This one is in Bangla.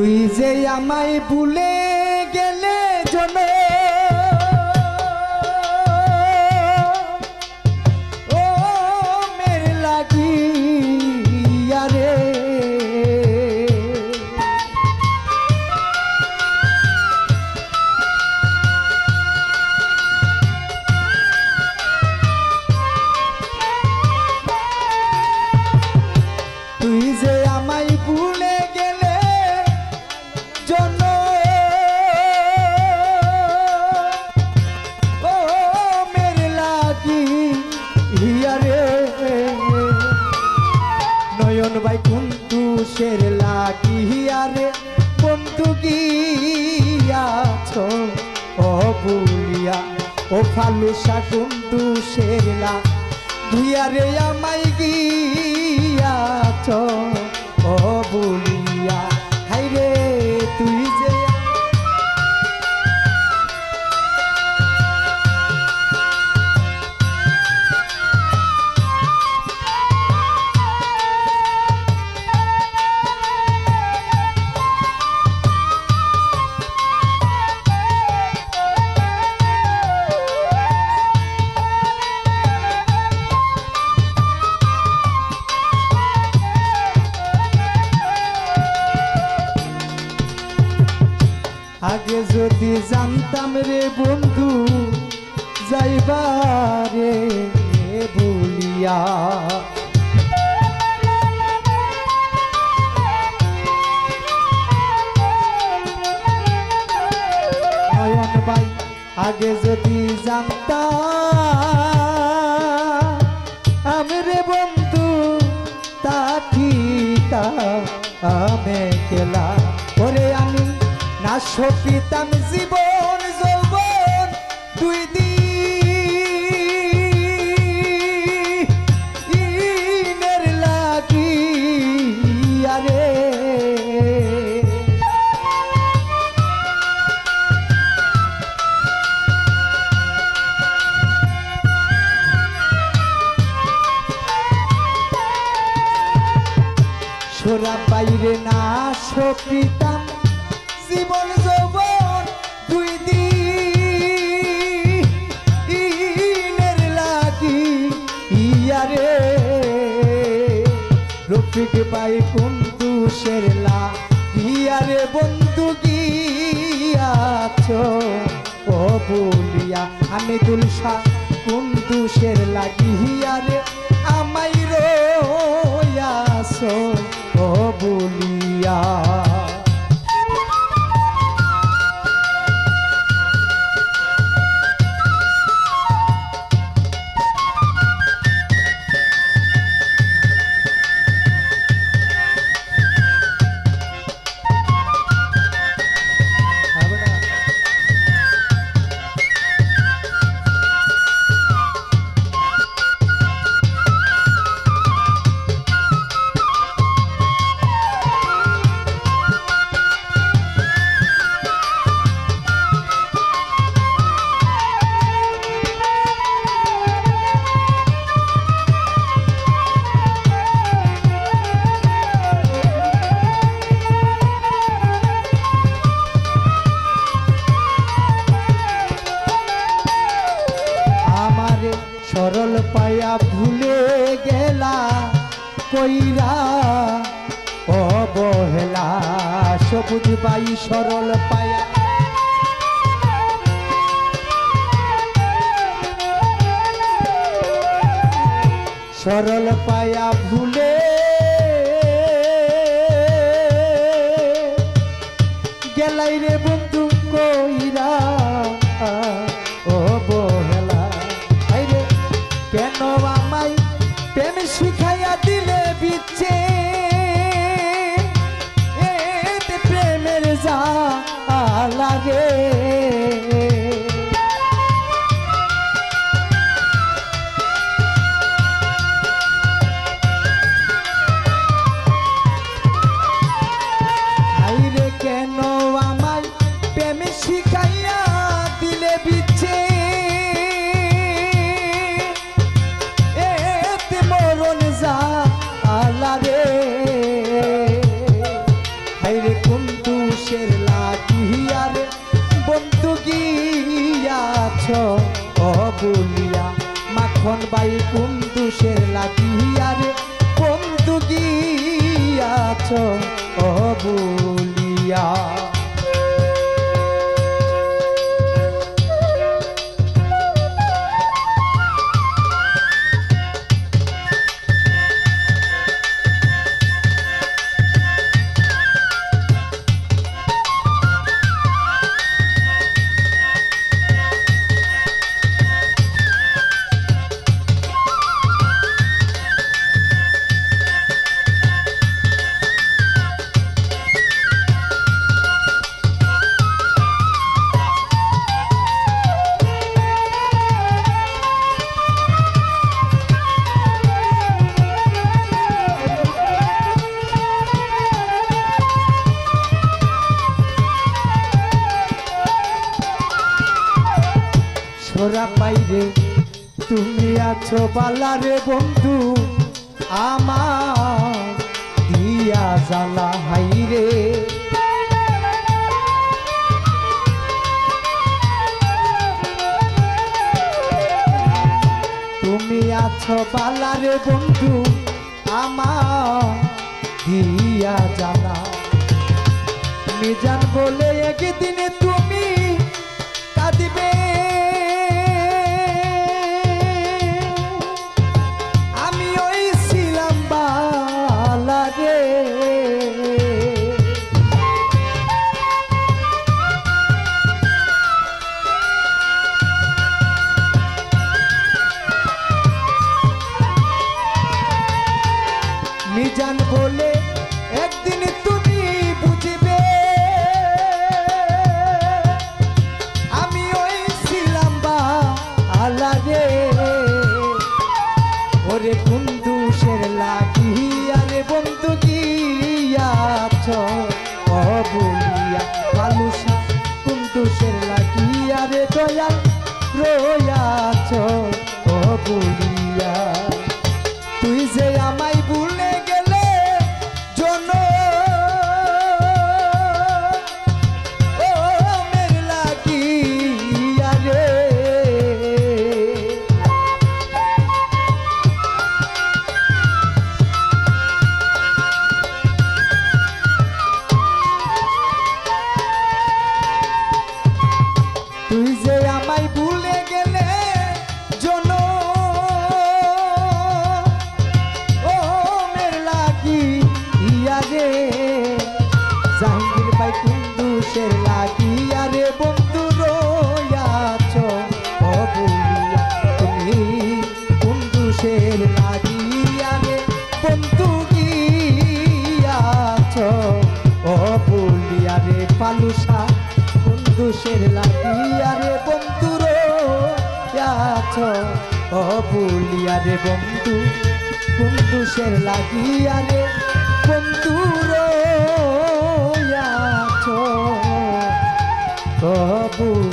তুই যে আমায় ভুলে গেলে জন ও ফালু ও তু কুন্তু দুয়ারে আমায় চ ও বুলিয়া জানতাম রে বন্ধু যাইবারে ভাই আগে যদি জানতাম রে বন্ধু তা ঠিকা আমি সপিতাম জীবন যৌবন দুই দিনের লাগি আরে। সোরা বাইরে না সপিতাম জীবন যৌবন দুই বন্ধু গিয়াছ, ও বলিয়া আমি দুলসা কুন্তু শের লাগি। ইয়ারে আমাই রয়াস ও সরল পায়া ভুলে গেলা কইরা অবহেলা সবুজ বাই সরল পায়া। সরল পায়া ভুলে কুন্দুষের লাগিয়ার বন্ধু গিয়াছ অবুলিয়া। ছোরা পাইরে, তুমি আছো বালারে বন্ধু, আমার দিয়া জ্বালা হাইরে। তুমি আছো বালারে বন্ধু, আমার দিয়া জ্বালা। মিজান বলে একদিনে তুমি আরে দয়াল রয়াছ কুন্দুসের লাগি আরে বন্ধু বলিয়া রে বন্ধু কুন্দুসের লাগিয়া রে বন্ধুর আছো কবু